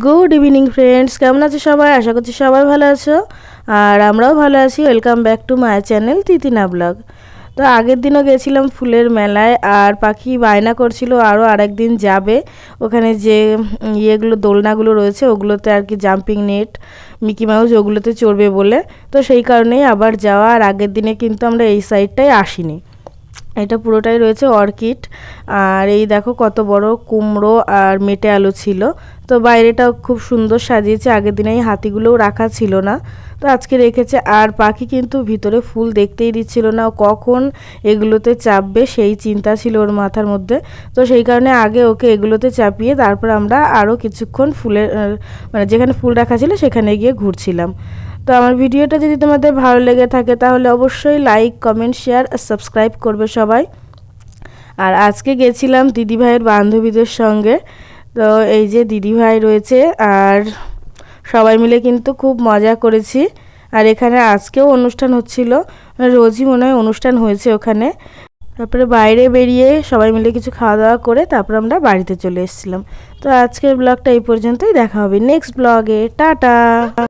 Good evening friends কেমন আছো সবাই? আশা করছি সবাই ভালো আছো। আর আমরাও ভালো আছি। Welcome back to my channel Titina blog তো আগের দিনও গেছিলাম ফুলের মেলায়, আর পাখি বায়না করছিল, আরও আরেক দিন যাবে। ওখানে যে ইয়েগুলো, দোলনাগুলো রয়েছে, ওগুলোতে আর কি জাম্পিং নেট মিকি মাউস ওগুলোতে চড়বে বলে। তো সেই কারণেই আবার যাওয়া, আর আগের দিনে কিন্তু আমরা এই সাইডটায় আসিনি। এটা পুরোটাই রয়েছে অর্কিড। আর এই দেখো কত বড় কুমড়ো আর মেটে আলু ছিল। তো বাইরেটাও খুব সুন্দর সাজিয়েছে। আগের দিনে এই হাতিগুলোও রাখা ছিল না। তো আজকে রেখেছে। আর পাখি কিন্তু ভিতরে ফুল দেখতেই দিচ্ছিল না। কখন এগুলোতে চাপবে সেই চিন্তা ছিল ওর মাথার মধ্যে। তো সেই কারণে আগে ওকে এগুলোতে চাপিয়ে তারপর আমরা আরও কিছুক্ষণ ফুলের মানে যেখানে ফুল রাখা ছিল সেখানে গিয়ে ঘুরছিলাম। তো আমার ভিডিওটা যদি তোমাদের ভালো লেগে থাকে তাহলে অবশ্যই লাইক, কমেন্ট, শেয়ার আর সাবস্ক্রাইব করবে সবাই। আর আজকে গেছিলাম দিদিভাইয়ের বান্ধবীদের সঙ্গে। তো এই যে দিদিভাই রয়েছে আর সবাই মিলে কিন্তু খুব মজা করেছি। আর এখানে আজকেও অনুষ্ঠান হচ্ছিল। রোজই মনে হয় অনুষ্ঠান হয়েছে ওখানে। তারপরে বাইরে বেরিয়ে সবাই মিলে কিছু খাওয়া দাওয়া করে তারপর আমরা বাড়িতে চলে এসেছিলাম। তো আজকের ব্লগটা এই পর্যন্তই। দেখা হবে নেক্সট ব্লগে। টাটা!